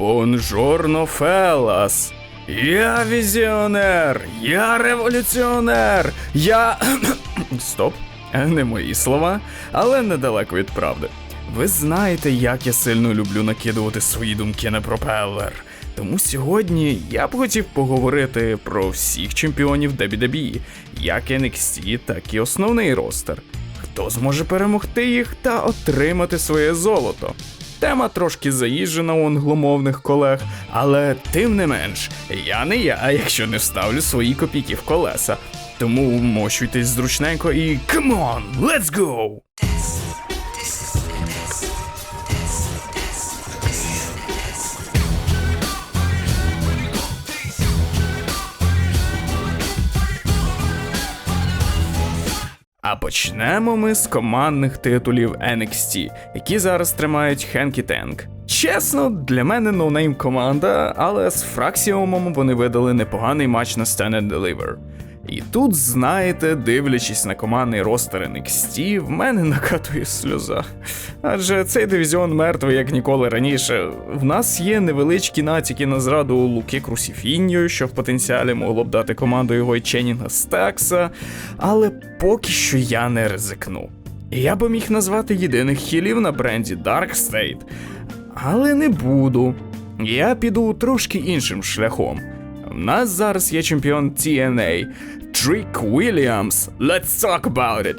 Бонжорно, Фелас! Я візіонер! Я революціонер! Я. Стоп, не мої слова, але недалеко від правди. Ви знаєте, як я сильно люблю накидувати свої думки на пропелер. Тому сьогодні я б хотів поговорити про всіх чемпіонів WWE, як NXT, так і основний ростер. Хто зможе перемогти їх та отримати своє золото? Тема трошки заїжджена у англомовних колег, але тим не менш, я не я, якщо не вставлю свої копійки в колеса. Тому вмощуйтесь зручненько і come on, let's go! А почнемо ми з командних титулів NXT, які зараз тримають Хенкі Тенк. Чесно, для мене ноунейм команда, але з Фраксіумом вони видали непоганий матч на Stand and Deliver. І тут, знаєте, дивлячись на командний ростер NXT, в мене накатує сльоза. Адже цей дивізіон мертвий, як ніколи раніше. В нас є невеличкі натяки на зраду Луки Крусіфіньо, що в потенціалі могло б дати команду його і Ченінга Стекса, але поки що я не ризикну. Я би міг назвати єдиних хілів на бренді Dark State, але не буду. Я піду трошки іншим шляхом. У нас зараз є чемпіон TNA Трік Уільямс. Let's talk about it!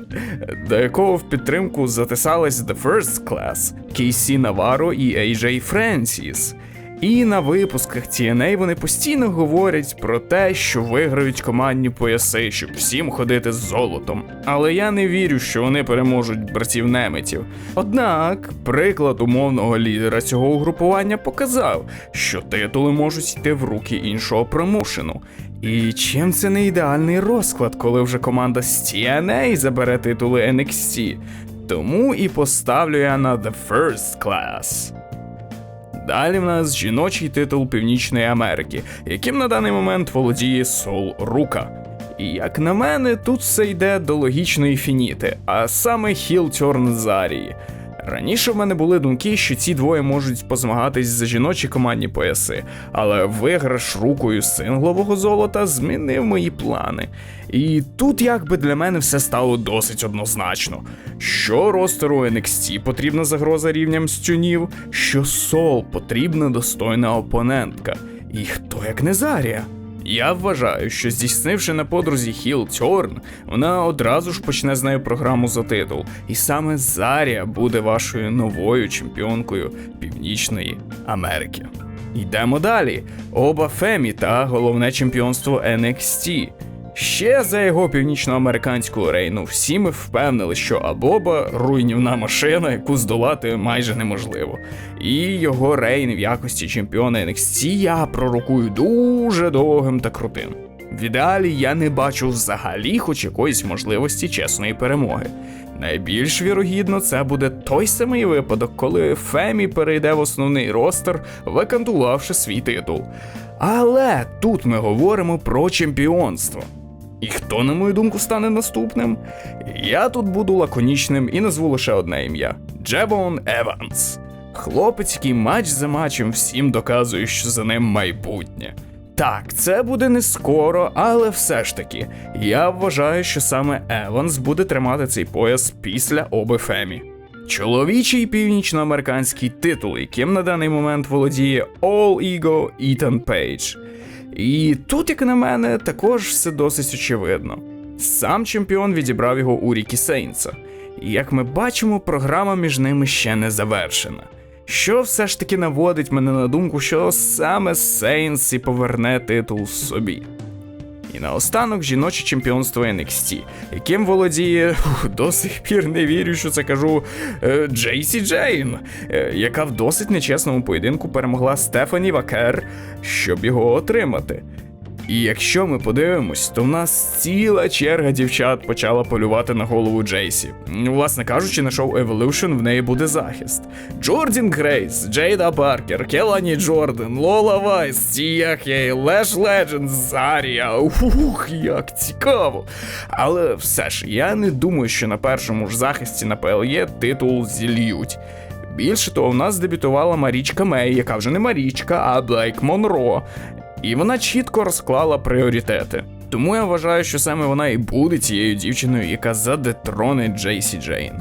До якого в підтримку затисались The First Class, Кейсі Наваро і AJ Френсіс. І на випусках TNA вони постійно говорять про те, що виграють командні пояси, щоб всім ходити з золотом. Але я не вірю, що вони переможуть братів неметів. Однак, приклад умовного лідера цього угрупування показав, що титули можуть йти в руки іншого промушену. І чим це не ідеальний розклад, коли вже команда з TNA забере титули NXT? Тому і поставлю я на The First Class. Далі в нас жіночий титул Північної Америки, яким на даний момент володіє Сол Рука. І як на мене, тут все йде до логічної фініти, а саме Хіл Тьорн Зарії. Раніше в мене були думки, що ці двоє можуть позмагатись за жіночі командні пояси, але виграш рукою синглового золота змінив мої плани. І тут якби для мене все стало досить однозначно. Що ростеру NXT потрібна загроза рівням стюнів, що Сол потрібна достойна опонентка. І хто як не Зарія? Я вважаю, що здійснивши на подрузі Хіл Тьорн, вона одразу ж почне з нею програму за титул, і саме Зарія буде вашою новою чемпіонкою Північної Америки. Йдемо далі. Оба Фемі та головне чемпіонство NXT. Ще за його північноамериканську рейну всі ми впевнили, що Абоба руйнівна машина, яку здолати майже неможливо. І його рейн в якості чемпіона NXT я пророкую дуже довгим та крутим. В ідеалі я не бачу взагалі хоч якоїсь можливості чесної перемоги. Найбільш вірогідно, це буде той самий випадок, коли Фемі перейде в основний ростер, викантувавши свій титул. Але тут ми говоримо про чемпіонство. І хто, на мою думку, стане наступним? Я тут буду лаконічним і назву лише одне ім'я: Джевон Еванс. Хлопець, який матч за матчем всім доказує, що за ним майбутнє. Так, це буде не скоро, але все ж таки, я вважаю, що саме Еванс буде тримати цей пояс після Фемі. Чоловічий північноамериканський титул, яким на даний момент володіє All Ego Ethan Page. І тут, як на мене, також все досить очевидно. Сам чемпіон відібрав його у Рікі Сейнса. І як ми бачимо, програма між ними ще не завершена. Що все ж таки наводить мене на думку, що саме Сейнс і поверне титул собі. І наостанок жіноче чемпіонство NXT, яким володіє до сих пір не вірю, що це кажу е, Джейсі Джейн, е, яка в досить нечесному поєдинку перемогла Стефані Вакер, щоб його отримати. І якщо ми подивимось, то в нас ціла черга дівчат почала полювати на голову Джейсі. Власне кажучи, на шоу Evolution в неї буде захист. Джордін Грейс, Джейда Паркер, Келані Джордан, Лола Вайс, Тія Хей, Леш Ледженд, Зарія. Ух, як цікаво. Але все ж, я не думаю, що на першому ж захисті на PLE титул зільють. Більше того, у нас дебютувала Марічка Мей, яка вже не Марічка, а Блейк Монро. І вона чітко розклала пріоритети. Тому я вважаю, що саме вона і буде тією дівчиною, яка задетронить Джейсі Джейн.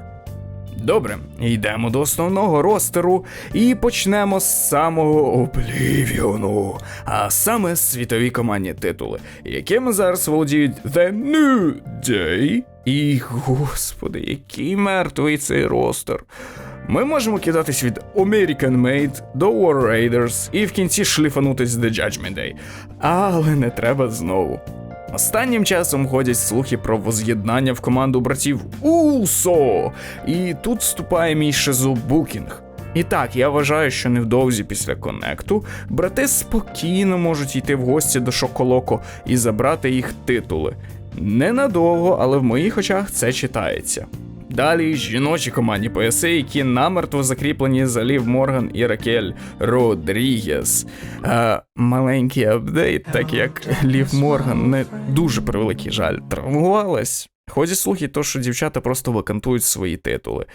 Добре, йдемо до основного ростеру і почнемо з самого Облівіону, а саме світові командні титули, якими зараз володіють The New Day. І, господи, який мертвий цей ростер. Ми можемо кидатись від American Made до War Raiders і в кінці шліфанутись The Judgment Day. Але не треба знову. Останнім часом ходять слухи про воз'єднання в команду братів Усо. І тут вступає мій шизу Букінг. І так, я вважаю, що невдовзі після конекту брати спокійно можуть йти в гості до Шоколоко і забрати їх титули. Ненадовго, але в моїх очах це читається. Далі жіночі командні пояси, які намертво закріплені за Лів Морган і Ракель Родрігес. А, маленький апдейт, так як Лів Морган не дуже превеликий жаль травмувалась. Ходять слухи, то, що дівчата просто вакантують свої титули.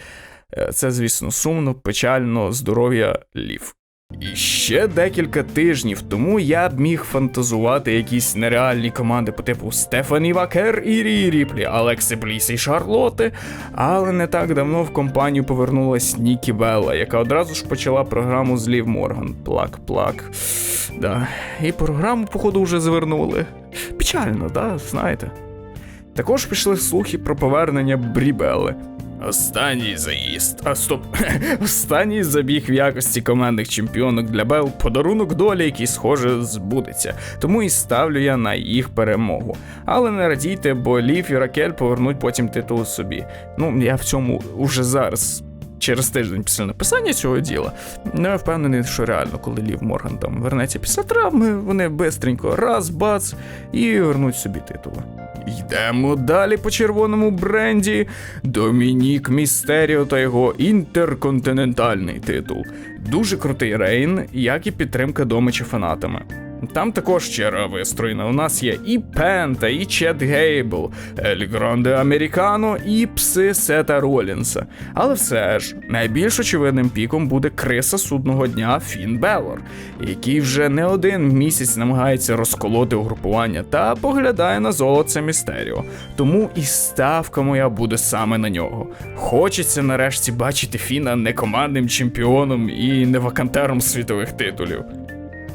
Е, Це, звісно, сумно, печально, здоров'я Лів. І ще декілька тижнів тому я б міг фантазувати якісь нереальні команди по типу Стефані Вакер і Рі Ріплі, Алекси Бліс і Шарлоти. Але не так давно в компанію повернулась Нікі Белла, яка одразу ж почала програму з Лів Морган. Плак-плак. Да. І програму, походу, вже завернули. Печально, да, знаєте. Також пішли слухи про повернення Брібели. Останній заїзд. А стоп. Останній забіг в якості командних чемпіонок для Бел подарунок долі, який, схоже, збудеться. Тому і ставлю я на їх перемогу. Але не радійте, бо Лів і Ракель повернуть потім титул собі. Ну, я в цьому уже зараз. Через тиждень після написання цього діла, ну я впевнений, що реально, коли Лів Морган там вернеться після травми, вони бистренько раз, бац, і вернуть собі титули. Йдемо далі по червоному бренді. Домінік Містеріо та його інтерконтинентальний титул. Дуже крутий рейн, як і підтримка домича фанатами. Там також черга вистроєна. У нас є і Пента, і Чет Гейбл, Ель Гранде Американо, і пси Сета Ролінса. Але все ж, найбільш очевидним піком буде криса судного дня Фін Белор, який вже не один місяць намагається розколоти угрупування та поглядає на золоце Містеріо. Тому і ставка моя буде саме на нього. Хочеться нарешті бачити Фіна не командним чемпіоном і не вакантером світових титулів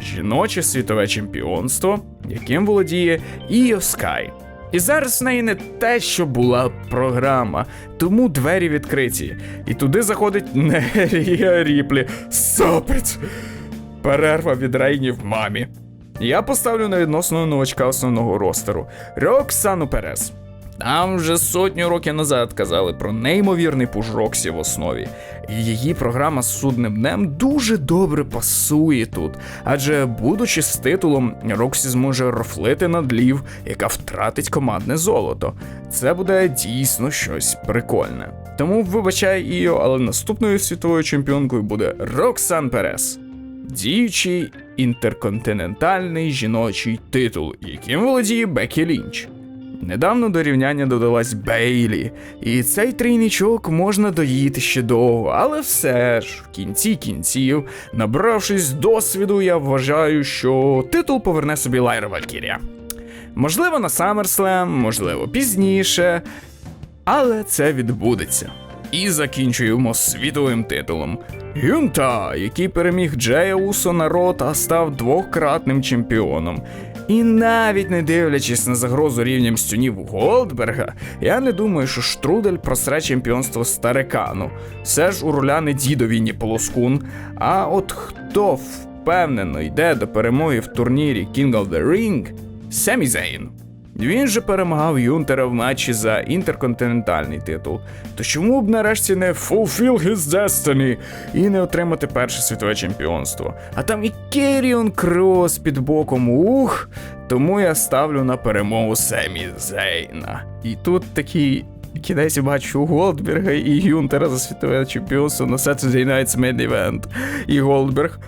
жіноче світове чемпіонство, яким володіє Іо Скай. І зараз в неї не те, що була програма, тому двері відкриті. І туди заходить Нерія Ріплі. Сопець! Перерва від рейнів мамі. Я поставлю на відносно новачка основного ростеру Роксану Перес. Там вже сотню років назад казали про неймовірний пуш Роксі в основі. І її програма з судним днем дуже добре пасує тут. Адже, будучи з титулом, Роксі зможе рофлити над лів, яка втратить командне золото. Це буде дійсно щось прикольне. Тому вибачай Іо, але наступною світовою чемпіонкою буде Роксан Перес. Діючий інтерконтинентальний жіночий титул, яким володіє Бекі Лінч. Недавно до рівняння додалась Бейлі, і цей трійничок можна доїти ще довго, але все ж, в кінці кінців, набравшись досвіду, я вважаю, що титул поверне собі Лайра Валькірія. Можливо, на SummerSlam, можливо, пізніше, але це відбудеться. І закінчуємо світовим титулом. Юнта, який переміг Джея Усо на став двократним чемпіоном. І навіть не дивлячись на загрозу рівнем стюнів Голдберга, я не думаю, що Штрудель просре чемпіонство старикану. Все ж у руля не дідові, ні полоскун. А от хто впевнено йде до перемоги в турнірі King of the Ring Семі Зейн. Він же перемагав Юнтера в матчі за інтерконтинентальний титул. То чому б нарешті не fulfill his destiny і не отримати перше світове чемпіонство? А там і Керіон Крос під боком. Ух! Тому я ставлю на перемогу Семі Зейна. І тут такий кінець бачу Голдберга і Юнтера за світове чемпіонство на Saturday Night's Main Event. І Голдберг.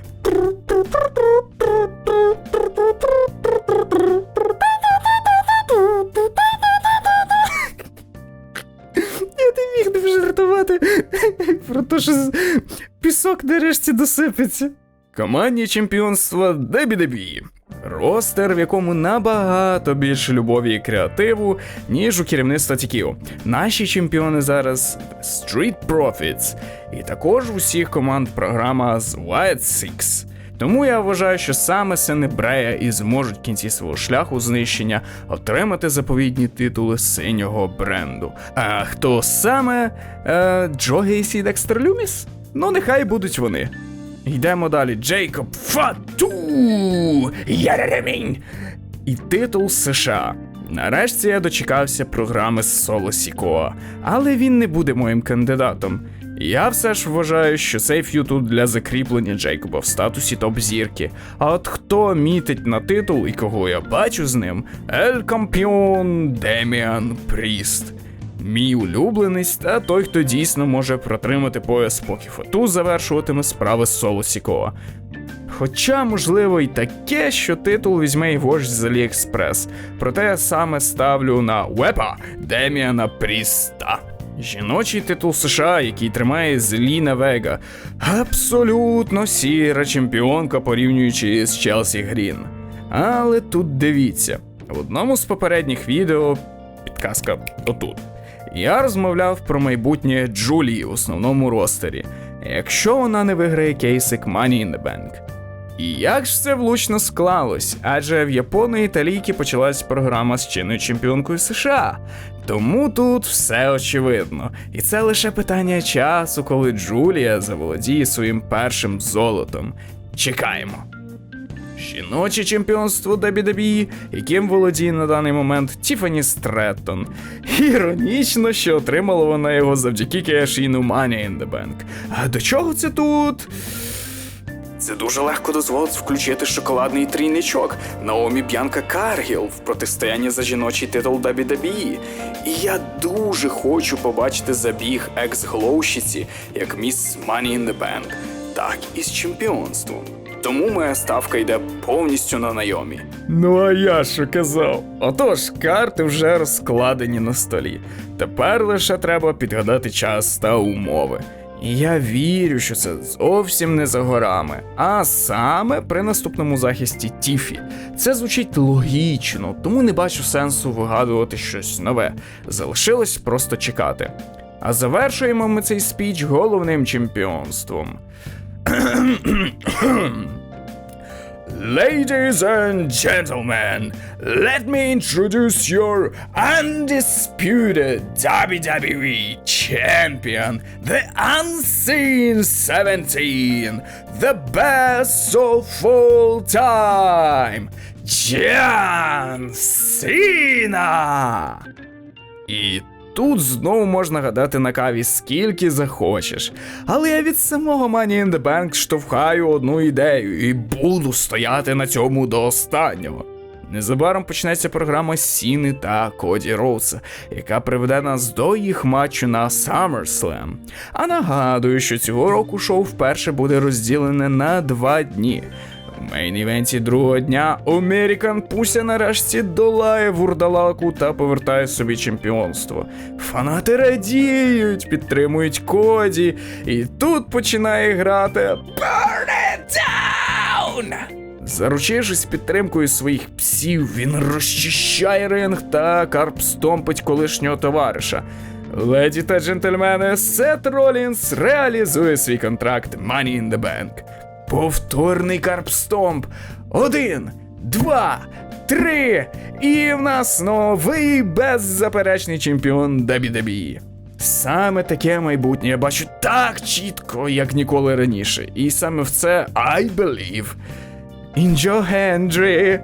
З- пісок нарешті досипеться. Командні чемпіонства WWE. Ростер, в якому набагато більше любові і креативу, ніж у керівництва Тікіо. Наші чемпіони зараз Street Profits, і також усіх команд програма з White Six. Тому я вважаю, що саме сини Брея і зможуть в кінці свого шляху знищення отримати заповідні титули синього бренду. А хто саме? Е, Джо Гейсі і Декстер Люміс? Ну, нехай будуть вони. Йдемо далі. Джейкоб Фату! Яремінь! І титул США. Нарешті я дочекався програми з Соло Сікоа, але він не буде моїм кандидатом. Я все ж вважаю, що цей ф'ют тут для закріплення Джейкоба в статусі топ-зірки. А от хто мітить на титул і кого я бачу з ним? Ель Кампіон Деміан Пріст. Мій улюбленець та той, хто дійсно може протримати пояс, поки фату завершуватиме справи Соло Сікоа. Хоча, можливо, і таке, що титул візьме й вождь з Аліекспрес. Проте я саме ставлю на Вепа Деміана Пріста. Жіночий титул США, який тримає Зеліна Вега. Абсолютно сіра чемпіонка, порівнюючи з Челсі Грін. Але тут дивіться, в одному з попередніх відео, підказка отут, я розмовляв про майбутнє Джулії в основному ростері, якщо вона не виграє кейсик Money in the Bank. І як ж це влучно склалось? Адже в Японії та ліки почалась програма з чинною чемпіонкою США. Тому тут все очевидно. І це лише питання часу, коли Джулія заволодіє своїм першим золотом. Чекаємо. Жіноче чемпіонство WWE, яким володіє на даний момент Тіфані Стреттон. Іронічно, що отримала вона його завдяки кешіну Money in the Bank. А до чого це тут? Це дуже легко дозволить включити шоколадний трійничок Наомі Б'янка Каргіл в протистоянні за жіночий титул WWE. І я дуже хочу побачити забіг екс-глоущиці як міс Money in the Bank, так і з чемпіонством. Тому моя ставка йде повністю на Найомі. Ну а я що казав? Отож, карти вже розкладені на столі. Тепер лише треба підгадати час та умови. Я вірю, що це зовсім не за горами, а саме при наступному захисті Тіфі. Це звучить логічно, тому не бачу сенсу вигадувати щось нове. Залишилось просто чекати. А завершуємо ми цей спіч головним чемпіонством. Ladies and gentlemen, let me introduce your undisputed WWE champion, the Unseen 17, the best of all time, John Cena! Тут знову можна гадати на каві скільки захочеш. Але я від самого Money in the Bank штовхаю одну ідею і буду стояти на цьому до останнього. Незабаром почнеться програма Сіни та Коді Роуса, яка приведе нас до їх матчу на SummerSlam. А нагадую, що цього року шоу вперше буде розділене на два дні. В мейн-івенті другого дня Американ Пуся нарешті долає вурдалаку та повертає собі чемпіонство. Фанати радіють, підтримують Коді, і тут починає грати Burn it down! Заручившись підтримкою своїх псів, він розчищає ринг та карпстомпить колишнього товариша. Леді та джентльмени, Сет Ролінс реалізує свій контракт Money in the Bank. Повторний карпстомп. Один, два, три. І в нас новий беззаперечний чемпіон WWE. Саме таке майбутнє я бачу так чітко, як ніколи раніше. І саме в це I believe. Інджо Гендрі.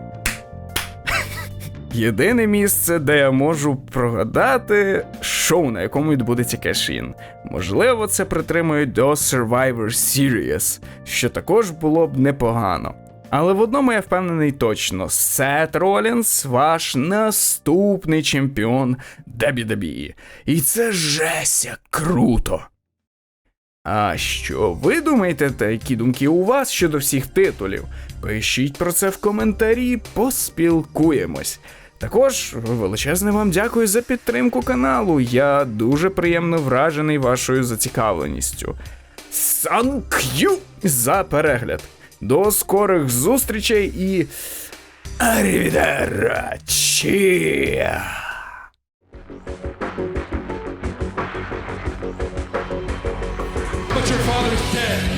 Єдине місце, де я можу прогадати шоу, на якому відбудеться кешін. Можливо, це притримують до Survivor Series, що також було б непогано. Але в одному я впевнений точно: Сет Ролінс ваш наступний чемпіон WWE. І це жесть як круто. А що ви думаєте, та які думки у вас щодо всіх титулів? Пишіть про це в коментарі, поспілкуємось. Також величезне вам дякую за підтримку каналу. Я дуже приємно вражений вашою зацікавленістю. Thank you за перегляд. До скорих зустрічей і. Arrivederci! But your father's dead.